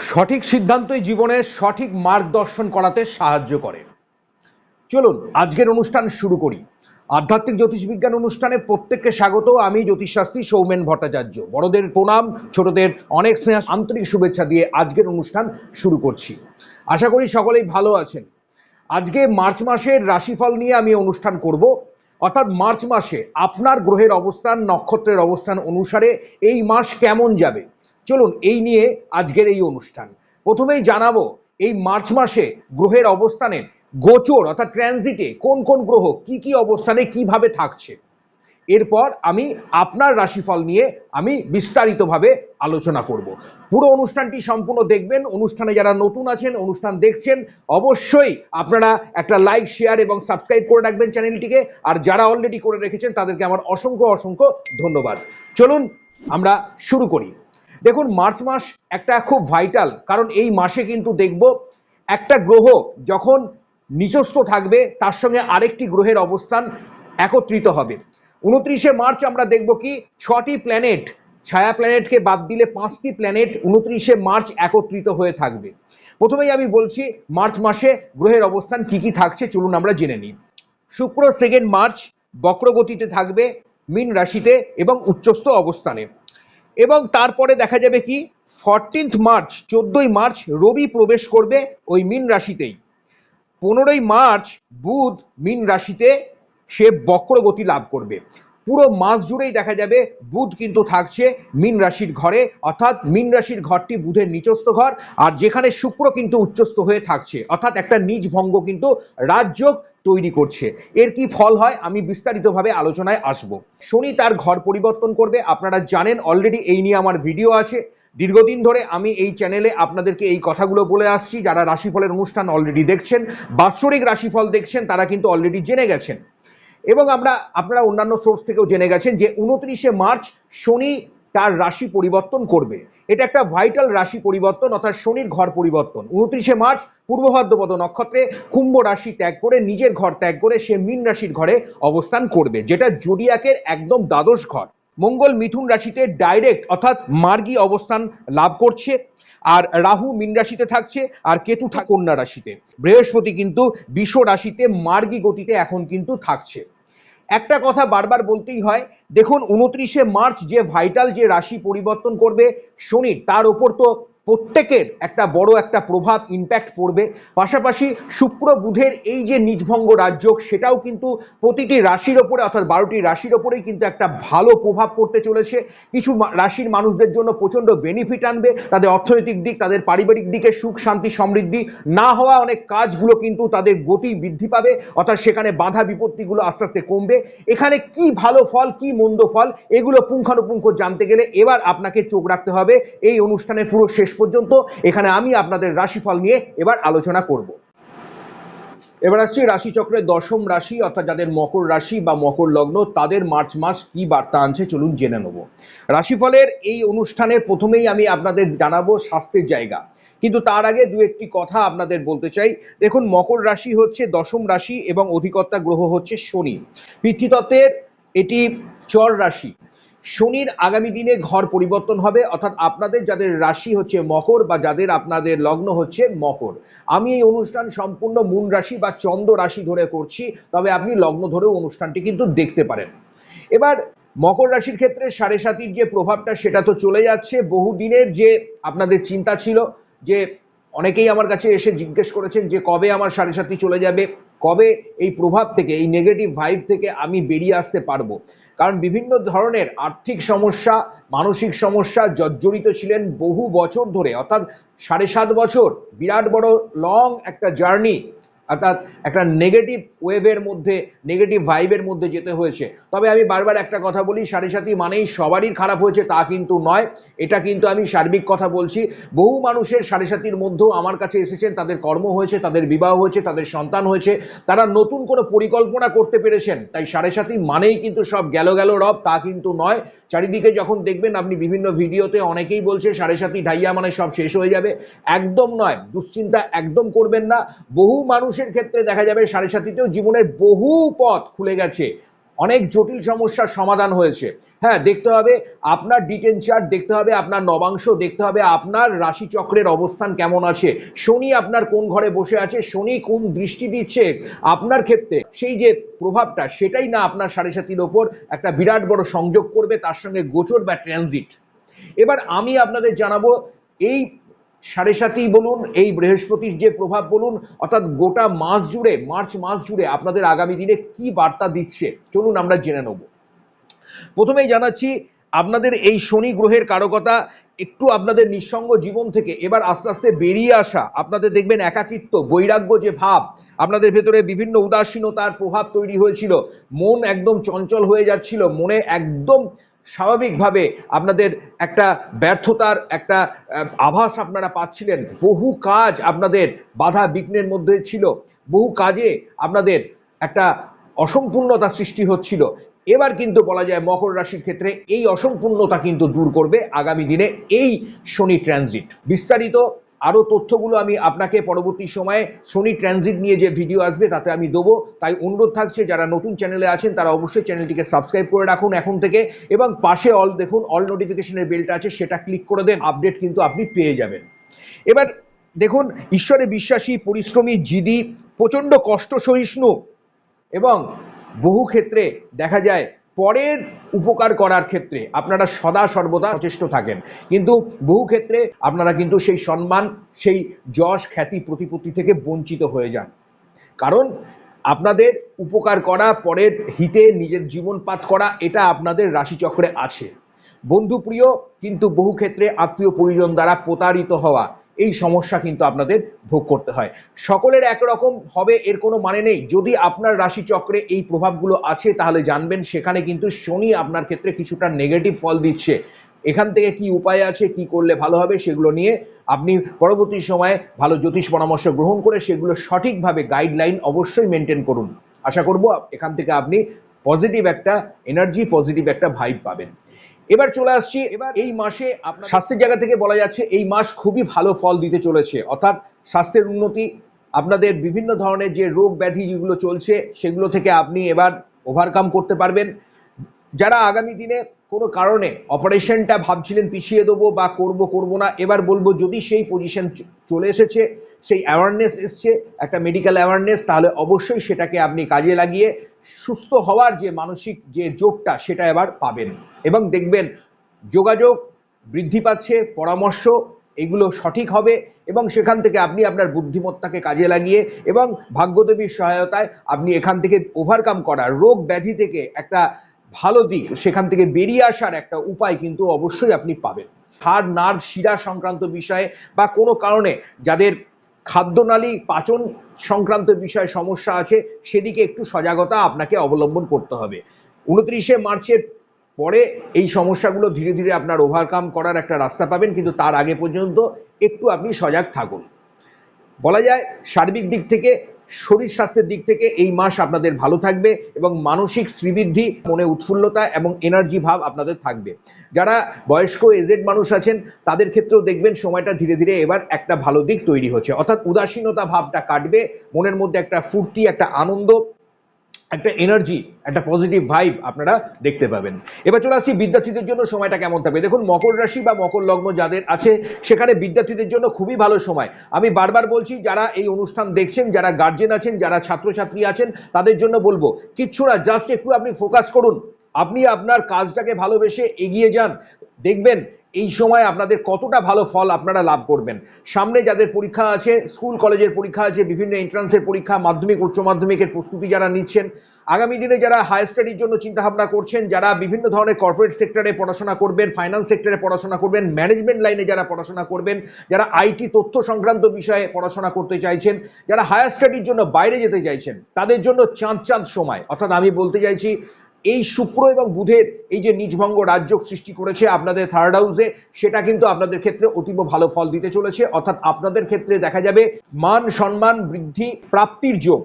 সঠিক সিদ্ধান্তই জীবনের সঠিক মার্গদর্শন করাতে সাহায্য করে। চলুন, আজকের অনুষ্ঠান শুরু করি। আধ্যাত্মিক জ্যোতিষবিজ্ঞান অনুষ্ঠানে প্রত্যেককে স্বাগত। আমি জ্যোতিষশাস্ত্রী সৌমেন ভট্টাচার্য। বড়দের প্রণাম, ছোটদের অনেক স্নেহ, আন্তরিক শুভেচ্ছা দিয়ে আজকের অনুষ্ঠান শুরু করছি। আশা করি সকলেই ভালো আছেন। আজকে মার্চ মাসের রাশিফল নিয়ে আমি অনুষ্ঠান করব। অর্থাৎ মার্চ মাসে আপনার গ্রহের অবস্থান, নক্ষত্রের অবস্থান অনুসারে এই মাস কেমন যাবে? চলুন এই নিয়ে আজকের এই অনুষ্ঠান। প্রথমেই জানাব, এই মার্চ মাসে গ্রহের অবস্থানের গোচর অর্থাৎ ট্রানজিটে কোন কোন গ্রহ কি কি অবস্থানে কীভাবে থাকছে? এরপর আমি আপনার রাশিফল নিয়ে আমি বিস্তারিতভাবে আলোচনা করব। পুরো অনুষ্ঠানটি সম্পূর্ণ দেখবেন। অনুষ্ঠানে যারা নতুন আছেন, অনুষ্ঠান দেখছেন, অবশ্যই আপনারা একটা লাইক শেয়ার এবং সাবস্ক্রাইব করে রাখবেন চ্যানেলটিকে। আর যারা অলরেডি করে রেখেছেন, তাদেরকে আমার অসংখ্য অসংখ্য ধন্যবাদ। চলুন আমরা শুরু করি। দেখুন, মার্চ মাস একটা খুব ভাইটাল কারণ এই মাসে কিন্তু দেখব একটা গ্রহ যখন নিচস্থ থাকবে, তার সঙ্গে আরেকটি গ্রহের অবস্থান একত্রিত হবে। উনত্রিশে মার্চ আমরা দেখব কি, ছটি প্ল্যানেট ছায়া প্ল্যানেটকে বাদ দিলে পাঁচটি প্ল্যানেট উনত্রিশে মার্চ একত্রিত হয়ে থাকবে। প্রথমেই আমি বলছি, মার্চ মাসে গ্রহের অবস্থান কি কি থাকছে, চলুন আমরা জেনে নিই। শুক্র সেকেন্ড মার্চ, বক্রগতিতে থাকবে, মীন রাশিতে এবং উচ্চস্থ অবস্থানে। এবং তারপরে দেখা যাবে কি? ফরটিন্থ মার্চ চোদ্দই মার্চ রবি প্রবেশ করবে ওই মিন রাশিতেই। পনেরোই মার্চ বুধ মিন রাশিতে সে বক্রগতি লাভ করবে। পুরো মাস জুড়েই দেখা যাবে বুধ কিন্তু থাকছে মীন রাশির ঘরে, অর্থাৎ মীন রাশির ঘরটি বুধের নিচস্থ ঘর, আর যেখানে শুক্র কিন্তু উচ্চস্থ হয়ে থাকছে, অর্থাৎ একটা নিজ ভঙ্গ কিন্তু রাজযোগ তৈরি করছে। এর কি ফল হয়? আমি বিস্তারিতভাবে আলোচনায় আসব। শনি তার ঘর পরিবর্তন করবে, আপনারা জানেন অলরেডি এই নিয়ে আমার ভিডিও আছে। দীর্ঘদিন ধরে আমি এই চ্যানেলে আপনাদেরকে এই কথাগুলো বলে আসছি, যারা রাশিফলের অনুষ্ঠান অলরেডি দেখছেন, বাৎসরিক রাশিফল দেখছেন, তারা কিন্তু অলরেডি জেনে গেছেন। এবং আমরা, আপনারা অন্যান্য সোর্স থেকেও জেনে গেছেন যে উনত্রিশে মার্চ শনি তার রাশি পরিবর্তন করবে। এটা একটা ভাইটাল রাশি পরিবর্তন, অর্থাৎ শনির ঘর পরিবর্তন। উনত্রিশে মার্চ পূর্ব ভাদ্রপদ নক্ষত্রে কুম্ভ রাশি ত্যাগ করে, নিজের ঘর ত্যাগ করে সে মীন রাশির ঘরে অবস্থান করবে, যেটা জোডিয়াকের একদম দ্বাদশ ঘর। মঙ্গল মিথুন রাশিতে ডাইরেক্ট অর্থাৎ মার্গী অবস্থান লাভ করছে, আর রাহু মীন রাশিতে থাকছে, আর কেতু কন্যা রাশিতে। বৃহস্পতি কিন্তু বিষ রাশিতে মার্গী গতিতে এখন কিন্তু থাকছে। একটা কথা বারবার বলতেই হয়, দেখুন, উনত্রিশে মার্চ যে ভাইটাল যে রাশি পরিবর্তন করবে শনির তার ওপর তো প্রত্যেকের একটা বড় একটা প্রভাব ইম্প্যাক্ট পড়বে। পাশাপাশি শুক্র বুধের এই যে নিজভঙ্গ রাজ্য সেটাও কিন্তু প্রতিটি রাশির ওপরে, অর্থাৎ বারোটি রাশির ওপরেই কিন্তু একটা ভালো প্রভাব পড়তে চলেছে। কিছু রাশির মানুষদের জন্য প্রচণ্ড বেনিফিট আনবে। তাদের অর্থনৈতিক দিক, তাদের পারিবারিক দিকে সুখ, শান্তি, সমৃদ্ধি না হওয়া অনেক কাজগুলো কিন্তু তাদের গতি বৃদ্ধি পাবে। অর্থাৎ সেখানে বাধা বিপত্তিগুলো আস্তে আস্তে কমবে। এখানে কি ভালো ফল, কি মন্দ ফল, এগুলো পুঙ্খানুপুঙ্খ জানতে গেলে এবার আপনাকে চোখ রাখতে হবে। এই অনুষ্ঠানের পুরো শেষ পর্যন্ত এখানে আমি আপনাদের রাশিফল নিয়ে এবার আলোচনা করব। এবার আসছি রাশিচক্রের দশম রাশি, অর্থাৎ যাদের মকর রাশি বা মকর লগ্ন, তাদের মার্চ মাস কি বার্তা আনছে চলুন জেনে নেব। রাশিফলের এই অনুষ্ঠানের প্রথমেই আমি আপনাদের জানাব স্বাস্থ্যের জায়গা। কিন্তু তার আগে দু একটি কথা আপনাদের বলতে চাই। দেখুন, মকর রাশি হচ্ছে দশম রাশি এবং অধিকর্তা গ্রহ হচ্ছে শনি। পিতৃতত্ত্বের এটি চর রাশি। শনির আগামী দিনে ঘর পরিবর্তন হবে, অর্থাৎ আপনাদের যাদের রাশি হচ্ছে মকর বা যাদের আপনাদের লগ্ন হচ্ছে মকর। আমি এই অনুষ্ঠান সম্পূর্ণ মূন রাশি বা চন্দ্র রাশি ধরে করছি, তবে আপনি লগ্ন ধরেও অনুষ্ঠানটি কিন্তু দেখতে পারেন। এবার, মকর রাশির ক্ষেত্রে সাড়ে সাতির যে প্রভাবটা, সেটা তো চলে যাচ্ছে। বহুদিনের যে আপনাদের চিন্তা ছিল, যে অনেকেই আমার কাছে এসে জিজ্ঞেস করেছেন যে কবে আমার সাড়ে সাতি চলে যাবে কবে এই প্রভাব থেকে, এই নেগেটিভ ভাইব থেকে আমি বেরিয়ে আসতে পারব? কারণ বিভিন্ন ধরনের আর্থিক সমস্যা, মানসিক সমস্যা জর্জরিত ছিলেন বহু বছর ধরে, অর্থাৎ সাড়ে সাত বছর, বিরাট বড় লং একটা জার্নি অর্থাৎ একটা নেগেটিভ ওয়েভের মধ্যে নেগেটিভ ভাইবের মধ্যে যেতে হয়েছে। তবে আমি বারবার একটা কথা বলি সাড়ে সাথী মানেই সবারই খারাপ হয়েছে তা কিন্তু নয়। এটা কিন্তু আমি সার্বিক কথা বলছি। বহু মানুষের সাড়ে সাথীর মধ্যেও আমার কাছে এসেছেন, তাদের কর্ম হয়েছে, তাদের বিবাহ হয়েছে, তাদের সন্তান হয়েছে। তারা নতুন কোনো পরিকল্পনা করতে পেরেছেন। তাই সাড়ে সাথী মানেই কিন্তু সব গেল গেল রব, তা কিন্তু নয়। চারিদিকে যখন দেখবেন আপনি বিভিন্ন ভিডিওতে অনেকেই বলছে সাড়ে সাথী ঢাইয়া মানে সব শেষ হয়ে যাবে। একদম নয়। দুশ্চিন্তা একদম করবেন না। বহু মানুষের ক্ষেত্রে দেখা যাবে সাড়ে সাথীতেও জীবনের বহু পথ খুলে গেছে। অনেক জটিল সমস্যার সমাধান হয়েছে। হ্যাঁ দেখতে হবে আপনার ডিটেন চার্ট দেখতে হবে আপনার নবাংশ, দেখতে হবে আপনার রাশিচক্রের অবস্থান কেমন আছে। শনি আপনার কোন ঘরে বসে আছে, শনি কোন দৃষ্টি দিচ্ছে আপনার ক্ষেত্রে। সেই যে প্রভাবটা, সেটাই না আপনার সাড়ে সাতির ওপর একটা বিরাট বড় সংযোগ করবে, তার সঙ্গে গোচর বা ট্রানজিট এবার আমি আপনাদের জানাব, এই সাড়ে সাতই বলুন, এই বৃহস্পতির যে প্রভাব বলুন, অর্থাৎ গোটা মাস জুড়ে, মার্চ মাস জুড়ে আপনাদের আগামী দিনে কি বার্তা দিচ্ছে? চলুন আমরা জেনে নেব। প্রথমেই জানাচ্ছি, আপনাদের এই শনি গ্রহের কারকতা একটু আপনাদের নিঃসঙ্গ জীবন থেকে এবার আস্তে আস্তে বেরিয়ে আসা, আপনাদের দেখবেন একাকিত্ব, বৈরাগ্য যে ভাব, আপনাদের ভেতরে বিভিন্ন উদাসীনতার প্রভাব তৈরি হয়েছিল, মন একদম চঞ্চল হয়ে যাচ্ছিল, মনে একদম স্বাভাবিকভাবে আপনাদের একটা ব্যর্থতার একটা আভাস আপনারা পাচ্ছিলেন। বহু কাজ আপনাদের বাধা বিঘ্নের মধ্যে ছিল। বহু কাজে আপনাদের একটা অসম্পূর্ণতা সৃষ্টি হচ্ছিল। এবার কিন্তু বলা যায় মকর রাশির ক্ষেত্রে এই অসম্পূর্ণতা কিন্তু দূর করবে আগামী দিনে এই শনি ট্রানজিট বিস্তারিত আরও তথ্যগুলো আমি আপনাকে পরবর্তী সময়ে সোনি ট্রানজিট নিয়ে যে ভিডিও আসবে তাতে আমি দেবো। তাই অনুরোধ থাকছে, যারা নতুন চ্যানেলে আছেন তারা অবশ্যই চ্যানেলটিকে সাবস্ক্রাইব করে রাখুন এখন থেকে। এবং পাশে অল দেখুন অল নোটিফিকেশনের বেলটা আছে, সেটা ক্লিক করে দেন আপডেট কিন্তু আপনি পেয়ে যাবেন। এবার দেখুন, ঈশ্বরে বিশ্বাসী, পরিশ্রমী, জিদি, প্রচণ্ড কষ্ট সহিষ্ণু এবং বহু ক্ষেত্রে দেখা যায় পরের উপকার করার ক্ষেত্রে আপনারা সদা সর্বদা সচেষ্ট থাকেন। কিন্তু বহু ক্ষেত্রে আপনারা কিন্তু সেই সম্মান, সেই যশ খ্যাতি প্রতিপত্তি থেকে বঞ্চিত হয়ে যান। কারণ আপনাদের উপকার করা, পরের হিতে নিজের জীবনপাত করা, এটা আপনাদের রাশিচক্রে আছে। বন্ধুপ্রিয়, কিন্তু বহু ক্ষেত্রে আত্মীয় পরিজন দ্বারা প্রতারিত হওয়া এই সমস্যা কিন্তু আপনাদের ভোগ করতে হয়। সকলের একরকম হবে, এর কোনো মানে নেই। যদি আপনার রাশিচক্রে এই প্রভাবগুলো আছে, তাহলে জানবেন সেখানে কিন্তু শনি আপনার ক্ষেত্রে কিছুটা নেগেটিভ ফল দিচ্ছে। এখান থেকে কি উপায় আছে, কি করলে ভালো হবে, সেগুলো নিয়ে আপনি পরবর্তী সময়ে ভালো জ্যোতিষ পরামর্শ গ্রহণ করে সেগুলো সঠিকভাবে গাইডলাইন অবশ্যই মেনটেন করুন। আশা করব এখান থেকে আপনি পজিটিভ একটা এনার্জি পজিটিভ একটা ভাইব পাবেন। এবার চলে আসছি এবার এই মাসে স্বাস্থ্যের জায়গা থেকে বলা যাচ্ছে এই মাস খুবই ভালো ফল দিতে চলেছে। অর্থাৎ স্বাস্থ্যের উন্নতি আপনাদের বিভিন্ন ধরনের যে রোগ ব্যাধি যেগুলো চলছে সেগুলো থেকে আপনি এবার ওভারকাম করতে পারবেন। যারা আগামী দিনে কোনো কারণে অপারেশনটা ভাবছিলেন পিছিয়ে দেবো বা করব করব না, এবার বলব যদি সেই পজিশন চলে এসেছে, সেই অ্যাওয়ারনেস এসছে, একটা মেডিকেল অ্যাওয়ারনেস তাহলে অবশ্যই সেটাকে আপনি কাজে লাগিয়ে সুস্থ হওয়ার যে মানসিক যে যোগটা, সেটা এবার পাবেন। এবং দেখবেন যোগাযোগ বৃদ্ধি পাচ্ছে, পরামর্শ, এগুলো সঠিক হবে এবং সেখান থেকে আপনি আপনার বুদ্ধিমত্তাকে কাজে লাগিয়ে এবং ভাগ্যদেবীর সহায়তায় আপনি এখান থেকে ওভারকাম করার রোগ ব্যাধি থেকে একটা ভালো দিক, সেখান থেকে বেরিয়ে আসার একটা উপায় কিন্তু অবশ্যই আপনি পাবেন। হাড় নার্ভ শিরা সংক্রান্ত বিষয়ে বা কোনো কারণে যাদের খাদ্যনালী পাচন সংক্রান্ত বিষয়ে সমস্যা আছে, সেদিকে একটু সজাগতা আপনাকে অবলম্বন করতে হবে। উনত্রিশে মার্চের পরে এই সমস্যাগুলো ধীরে ধীরে আপনার ওভারকাম করার একটা রাস্তা পাবেন, কিন্তু তার আগে পর্যন্ত একটু আপনি সজাগ থাকুন। বলা যায় সার্বিক দিক থেকে শরীর স্বাস্থ্যের দিক থেকে এই মাস আপনাদের ভালো থাকবে এবং মানসিক শ্রীবৃদ্ধি, মনে উৎফুল্লতা এবং এনার্জি ভাব আপনাদের থাকবে। যারা বয়স্ক এজেড মানুষ আছেন, তাদের ক্ষেত্রেও দেখবেন সময়টা ধীরে ধীরে এবার একটা ভালো দিক তৈরি হচ্ছে। অর্থাৎ উদাসীনতা ভাবটা কাটবে, মনের মধ্যে একটা ফুর্তি, একটা আনন্দ একটা এনার্জি একটা পজিটিভ ভাইব আপনারা দেখতে পাবেন। এবার চলে আসছি বিদ্যার্থীদের জন্য সময়টা কেমন থাকবে? দেখুন, মকর রাশি বা মকর লগ্ন যাদের আছে, সেখানে বিদ্যার্থীদের জন্য খুবই ভালো সময়। আমি বারবার বলছি, যারা এই অনুষ্ঠান দেখছেন, যারা গার্জেন আছেন, যারা ছাত্রছাত্রী আছেন, তাদের জন্য বলব, কিচ্ছু না জাস্ট একটু আপনি ফোকাস করুন। আপনি আপনার কাজটাকে ভালোবেসে এগিয়ে যান। দেখবেন এই সময় আপনাদের কতটা ভালো ফল আপনারা লাভ করবেন? সামনে যাদের পরীক্ষা আছে স্কুল কলেজের পরীক্ষা আছে, বিভিন্ন এন্ট্রান্সের পরীক্ষা, মাধ্যমিক, উচ্চ মাধ্যমিকের প্রস্তুতি যারা নিচ্ছেন, আগামী দিনে যারা হায়ার স্টাডির জন্য চিন্তাভাবনা করছেন, যারা বিভিন্ন ধরনের কর্পোরেট সেক্টরে পড়াশোনা করবেন ফাইন্যান্স সেক্টরে পড়াশোনা করবেন ম্যানেজমেন্ট লাইনে যারা পড়াশোনা করবেন, যারা আইটি তথ্য সংক্রান্ত বিষয়ে পড়াশোনা করতে চাইছেন, যারা হায়ার স্টাডির জন্য বাইরে যেতে চাইছেন, তাদের জন্য চাঁদ চাঁদ সময়। অর্থাৎ আমি বলতে চাইছি এই শুক্র এবং বুধের এই যে নিজভঙ্গ রাজ্য সৃষ্টি করেছে আপনাদের থার্ড হাউসে সেটা কিন্তু আপনাদের ক্ষেত্রে অতীব ভালো ফল দিতে চলেছে। অর্থাৎ আপনাদের ক্ষেত্রে দেখা যাবে মান সম্মান বৃদ্ধি, প্রাপ্তির যোগ।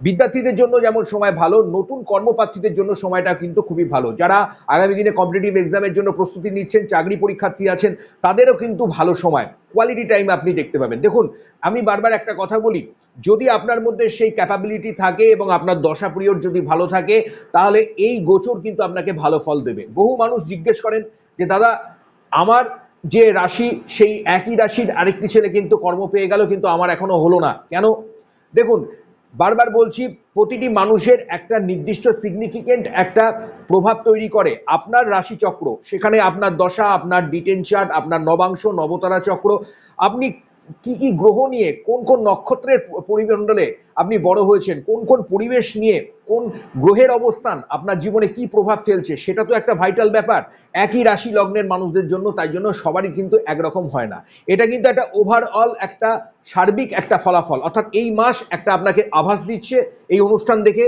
বিদ্যার্থীদের জন্য যেমন সময় ভালো, নতুন কর্মপ্রার্থীদের জন্য সময়টা কিন্তু খুবই ভালো। যারা আগামী দিনে কম্পিটিটিভ এক্সামের জন্য প্রস্তুতি নিচ্ছেন, চাকরি পরীক্ষার্থী আছেন, তাদেরও কিন্তু ভালো সময়। কোয়ালিটি টাইম আপনি দেখতে পাবেন। দেখুন, আমি বারবার একটা কথা বলি, যদি আপনার মধ্যে সেই ক্যাপাবিলিটি থাকে এবং আপনার দশা পিরিয়ড যদি ভালো থাকে, তাহলে এই গোচর কিন্তু আপনাকে ভালো ফল দেবে। বহু মানুষ জিজ্ঞেস করেন যে, দাদা, আমার যে রাশি, সেই একই রাশির আরেকটি ছেলে কিন্তু কর্ম পেয়ে গেল, কিন্তু আমার এখনও হলো না। কেন? দেখুন বারবার বলছি, প্রতিটি মানুষের একটা নির্দিষ্ট সিগনিফিকেন্ট একটা প্রভাব তৈরি করে। আপনার রাশিচক্র, সেখানে আপনার দশা, আপনার ডিটেন চার্ট আপনার নবাংশ, নবতারা চক্র, আপনি কি কি গ্রহ নিয়ে, কোন কোন নক্ষত্রের পরিমণ্ডলে আপনি বড় হয়েছেন, কোন কোন পরিবেশ নিয়ে, কোন গ্রহের অবস্থান আপনার জীবনে কি প্রভাব ফেলছে, সেটা তো একটা ভাইটাল ব্যাপার। একই রাশি লগ্নের মানুষদের জন্য, তাই জন্য সবারই কিন্তু একরকম হয় না। এটা কিন্তু একটা ওভারঅল একটা সার্বিক একটা ফলাফল। অর্থাৎ এই মাস একটা আপনাকে আভাস দিচ্ছে, এই অনুষ্ঠান দেখে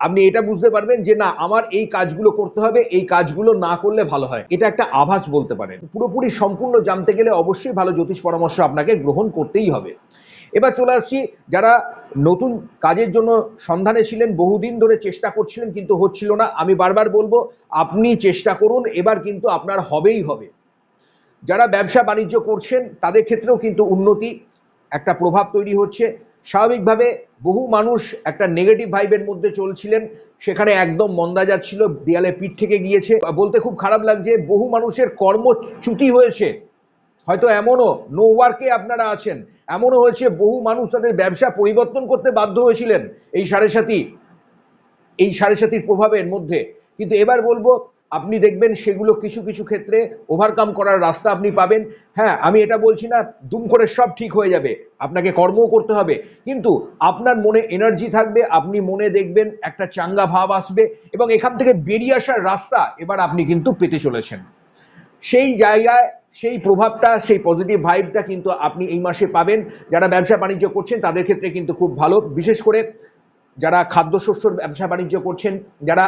আপনি এটা বুঝতে পারবেন যে না, আমার এই কাজগুলো করতে হবে, এই কাজগুলো না করলে ভালো হয়। এটা একটা আভাস বলতে পারেন। পুরোপুরি সম্পূর্ণ জানতে গেলে অবশ্যই ভালো জ্যোতিষ পরামর্শ আপনাকে গ্রহণ করতেই হবে। এবার চলে আসছি, যারা নতুন কাজের জন্য সন্ধানে ছিলেন, বহুদিন ধরে চেষ্টা করছিলেন, কিন্তু হচ্ছিল না। আমি বারবার বলব, আপনি চেষ্টা করুন, এবার কিন্তু আপনার হবেই হবে। যারা ব্যবসা বাণিজ্য করছেন, তাদের ক্ষেত্রেও কিন্তু উন্নতি, একটা প্রভাব তৈরি হচ্ছে। স্বাভাবিকভাবে বহু মানুষ একটা নেগেটিভ ভাইবের মধ্যে চলছিলেন। সেখানে একদম মন্দা যাচ্ছিল দেয়ালে পিঠ থেকে গিয়েছে। বলতে খুব খারাপ লাগছে, বহু মানুষের কর্মচ্যুতি হয়েছে। হয়তো এমনও নো ওয়ার্কে আপনারা আছেন। এমনও হয়েছে, বহু মানুষ তাদের ব্যবসা পরিবর্তন করতে বাধ্য হয়েছিলেন এই সাড়ে সাথী এই সাড়ে সাতির প্রভাবের মধ্যে। কিন্তু এবার বলব আপনি দেখবেন সেগুলো কিছু কিছু ক্ষেত্রে ওভারকাম করার রাস্তা আপনি পাবেন। হ্যাঁ আমি এটা বলছি না, দুম করে সব ঠিক হয়ে যাবে। আপনাকে কর্মও করতে হবে। কিন্তু আপনার মনে এনার্জি থাকবে, আপনি মনে দেখবেন একটা চাঙ্গা ভাব আসবে এবং এখান থেকে বেরিয়ে আসার রাস্তা এবার আপনি কিন্তু পেতে চলেছেন। সেই জায়গায় সেই প্রভাবটা, সেই পজিটিভ ভাইবটা কিন্তু আপনি এই মাসে পাবেন। যারা ব্যবসা বাণিজ্য করছেন, তাদের ক্ষেত্রে কিন্তু খুব ভালো। বিশেষ করে যারা খাদ্যশস্যর ব্যবসা বাণিজ্য করছেন, যারা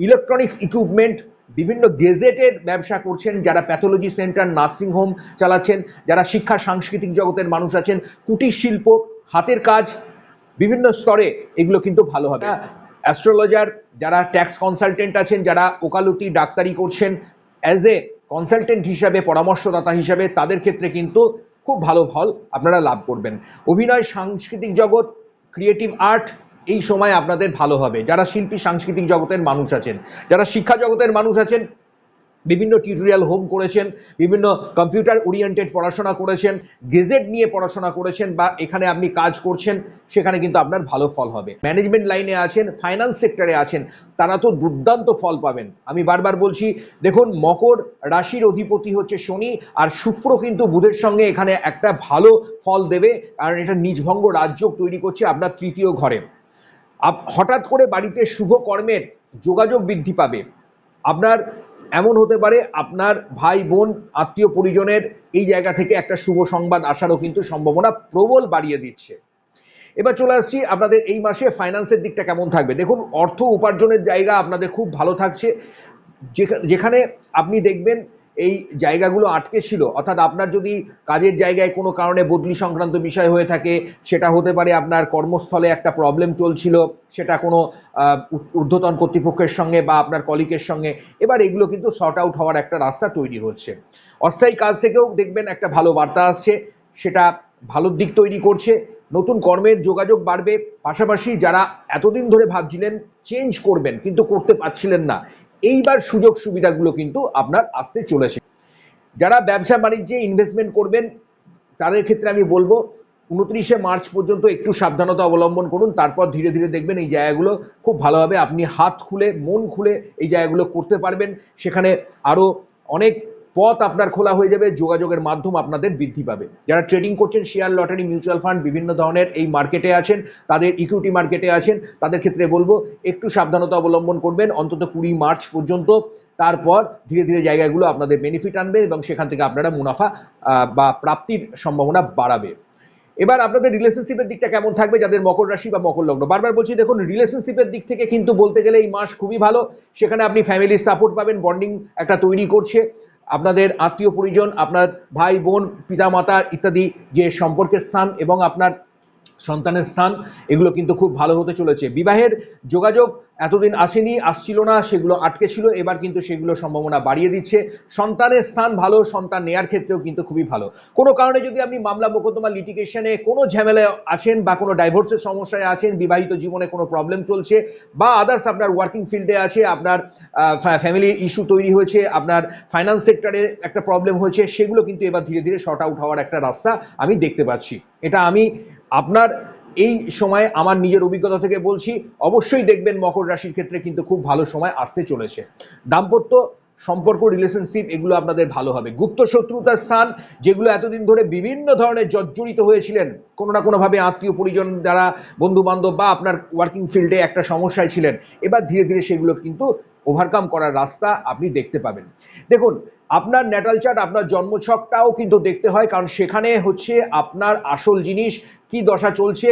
ইলেকট্রনিক্স ইকুইপমেন্ট বিভিন্ন গেজেটের ব্যবসা করছেন যারা প্যাথোলজি সেন্টার নার্সিং হোম চালাচ্ছেন যারা শিক্ষা সাংস্কৃতিক জগতের মানুষ আছেন কুটির শিল্প হাতের কাজ বিভিন্ন স্তরে এগুলো কিন্তু ভালো হবে। অ্যাস্ট্রোলজার যারা ট্যাক্স কনসালটেন্ট আছেন যারা ওকালতি ডাক্তারি করছেন অ্যাজ এ কনসালটেন্ট হিসাবে পরামর্শদাতা হিসাবে তাদের ক্ষেত্রে কিন্তু খুব ভালো ফল আপনারা লাভ করবেন। অভিনয় সাংস্কৃতিক জগৎ ক্রিয়েটিভ আর্ট এই সময় আপনাদের ভালো হবে। যারা শিল্পী, সাংস্কৃতিক জগতের মানুষ আছেন, যারা শিক্ষা জগতের মানুষ আছেন, বিভিন্ন টিউটোরিয়াল হোম করেছেন, বিভিন্ন কম্পিউটার ওরিয়েন্টেড পড়াশোনা করেছেন গেজেট নিয়ে পড়াশোনা করেছেন বা এখানে আপনি কাজ করছেন, সেখানে কিন্তু আপনার ভালো ফল হবে। ম্যানেজমেন্ট লাইনে আছেন ফাইন্যান্স সেক্টরে আছেন, তারা তো দুর্দান্ত ফল পাবেন। আমি বারবার বলছি, দেখুন, মকর রাশির অধিপতি হচ্ছে শনি, আর শুক্র কিন্তু বুধের সঙ্গে এখানে একটা ভালো ফল দেবে, কারণ এটা নিজভঙ্গ রাজ্য তৈরি করছে আপনার তৃতীয় ঘরে। হঠাৎ করে বাড়িতে শুভ কর্মের যোগাযোগ বৃদ্ধি পাবে। আপনার এমন হতে পারে, আপনার ভাই, বোন, আত্মীয় পরিজনের এই জায়গা থেকে একটা শুভ সংবাদ আসারও কিন্তু সম্ভাবনা প্রবল বাড়িয়ে দিচ্ছে। এবার চলে আসছি আপনাদের এই মাসে ফাইন্যান্সের দিকটা কেমন থাকবে? দেখুন, অর্থ উপার্জনের জায়গা আপনাদের খুব ভালো থাকছে। যেখা- যেখানে আপনি দেখবেন এই জায়গাগুলো আটকে ছিল, অর্থাৎ আপনার যদি কাজের জায়গায় কোনো কারণে বদলি সংক্রান্ত বিষয় হয়ে থাকে, সেটা হতে পারে আপনার কর্মস্থলে একটা প্রবলেম চলছিল, সেটা কোনো ঊর্ধ্বতন কর্তৃপক্ষের সঙ্গে বা আপনার কলিকের সঙ্গে, এবার এগুলো কিন্তু শর্ট আউট হওয়ার একটা রাস্তা তৈরি হচ্ছে। অস্থায়ী কাজ থেকেও দেখবেন একটা ভালো বার্তা আসছে, সেটা ভালোর দিক তৈরি করছে, নতুন কর্মের যোগাযোগ বাড়বে, পাশাপাশি যারা এতদিন ধরে ভাবছিলেন চেঞ্জ করবেন, কিন্তু করতে পারছিলেন না। এইবার সুযোগ সুবিধাগুলো কিন্তু আপনার আসতে চলেছে। যারা ব্যবসা বাণিজ্যে ইনভেস্টমেন্ট করবেন, তাদের ক্ষেত্রে আমি বলব, উনত্রিশে মার্চ পর্যন্ত একটু সাবধানতা অবলম্বন করুন, তারপর ধীরে ধীরে দেখবেন এই জায়গাগুলো খুব ভালোভাবে আপনি হাত খুলে, মন খুলে এই জায়গাগুলো করতে পারবেন। সেখানে আরও অনেক পথ আপনার খোলা হয়ে যাবে, যোগাযোগের মাধ্যম আপনাদের বৃদ্ধি পাবে। যারা ট্রেডিং করছেন শেয়ার লটারি মিউচুয়াল ফান্ড বিভিন্ন ধরনের এই মার্কেটে আছেন, তাদের ইকুইটি মার্কেটে আছেন, তাদের ক্ষেত্রে বলব, একটু সাবধানতা অবলম্বন করবেন, অন্তত কুড়ি মার্চ পর্যন্ত। তারপর ধীরে ধীরে জায়গাগুলো আপনাদের বেনিফিট আনবে এবং সেখান থেকে আপনারা মুনাফা বা প্রাপ্তির সম্ভাবনা বাড়াবে। এবার আপনাদের রিলেশনশিপের দিকটা কেমন থাকবে, যাদের মকর রাশি বা মকর লগ্ন? বারবার বলছি, দেখুন রিলেশনশিপের দিক থেকে কিন্তু বলতে গেলে এই মাস খুবই ভালো। সেখানে আপনি ফ্যামিলির সাপোর্ট পাবেন বন্ডিং একটা তৈরি করছে। আপনাদের আত্মীয় পরিজন আপনার ভাই বোন পিতামাতা ইত্যাদি যে সম্পর্কের স্থান এবং আপনার সন্তানের স্থান, এগুলো কিন্তু খুব ভালো হতে চলেছে। বিবাহের যোগাযোগ এতদিন আসেনি, আসছিল না, সেগুলো আটকে ছিল, এবার কিন্তু সেগুলো সম্ভাবনা বাড়িয়ে দিচ্ছে। সন্তানের স্থান ভালো, সন্তান নেয়ার ক্ষেত্রেও কিন্তু খুবই ভালো। কোনো কারণে যদি আপনি মামলা মোকদ্দমা লিটিগেশনে কোনো ঝামেলায় আছেন বা কোনো ডাইভোর্সের সমস্যায় আছেন, বিবাহিত জীবনে কোনো প্রবলেম চলছে, বা আদার্স আপনার ওয়ার্কিং ফিল্ডে আছে, আপনার ফ্যামিলি ইস্যু তৈরি হয়েছে, আপনার ফাইন্যান্স সেক্টরে একটা প্রবলেম হয়েছে, সেগুলো কিন্তু এবার ধীরে ধীরে শর্ট আউট হওয়ার একটা রাস্তা আমি দেখতে পাচ্ছি। এটা আমি আপনার এই সময়ে আমার নিজের অভিজ্ঞতা থেকে বলছি, অবশ্যই দেখবেন মকর রাশির ক্ষেত্রে কিন্তু খুব ভালো সময় আসতে চলেছে। দাম্পত্য সম্পর্ক রিলেশনশিপ এগুলো আপনাদের ভালো হবে। গুপ্ত শত্রুতার স্থান, যেগুলো এতদিন ধরে বিভিন্ন ধরনের জর্জরিত হয়েছিলেন। কোনো না কোনোভাবে আত্মীয় পরিজন দ্বারা বন্ধু বান্ধব বা আপনার ওয়ার্কিং ফিল্ডে একটা সমস্যায় ছিলেন, এবার ধীরে ধীরে সেগুলো কিন্তু ওভারকাম করার রাস্তা আপনি দেখতে পাবেন। দেখুন, আপনার ন্যাটাল চার্ট আপনার জন্মছকটাও কিন্তু দেখতে হয়, কারণ সেখানে হচ্ছে আপনার আসল জিনিস, কি দশা চলছে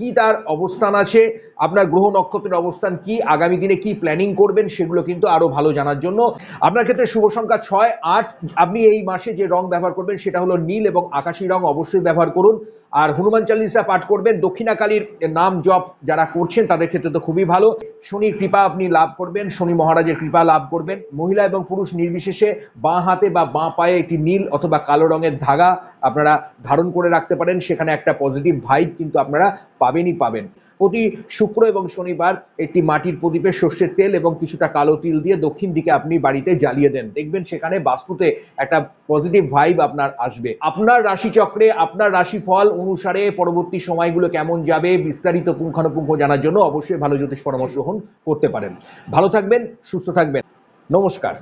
কি তার অবস্থান আছে, আপনার গ্রহ নক্ষত্রের অবস্থান কি, আগামী দিনে কি প্ল্যানিং করবেন সেগুলো কিন্তু আরও ভালো জানার জন্য। আপনার ক্ষেত্রে শুভ সংখ্যা ছয়, আট, আপনি এই মাসে যে রং ব্যবহার করবেন সেটা হলো নীল এবং আকাশি রং অবশ্যই ব্যবহার করুন। আর হনুমান চালিসা পাঠ করবেন, দক্ষিণাকালীর নাম জপ যারা করছেন তাদের ক্ষেত্রে তো খুবই ভালো। শনির কৃপা আপনি লাভ করবেন, শনি মহারাজের কৃপা লাভ করবেন। মহিলা এবং পুরুষ নির্বিশেষে বাঁ হাতে বা বাঁ পায়ে একটি নীল অথবা কালো রঙের ধাগা আপনারা ধারণ করে রাখতে পারেন। সেখানে একটা পজিটিভ ভাইব কিন্তু আপনারা পাবেনই পাবেন। প্রতি শুক্র এবং শনিবার একটি মাটির প্রদীপে সর্ষের তেল এবং কিছুটা কালো তিল দিয়ে দক্ষিণ দিকে আপনি বাড়িতে জ্বালিয়ে দেন। দেখবেন সেখানে বাস্তুতে একটা পজিটিভ ভাইব আপনার আসবে। আপনার রাশিচক্রে আপনার রাশিফল অনুসারে পরবর্তী সময়গুলো কেমন যাবে বিস্তারিত পুঙ্খানুপুঙ্খ জানার জন্য অবশ্যই ভালো জ্যোতিষ পরামর্শ গ্রহণ করতে পারেন। ভালো থাকবেন, সুস্থ থাকবেন। নমস্কার।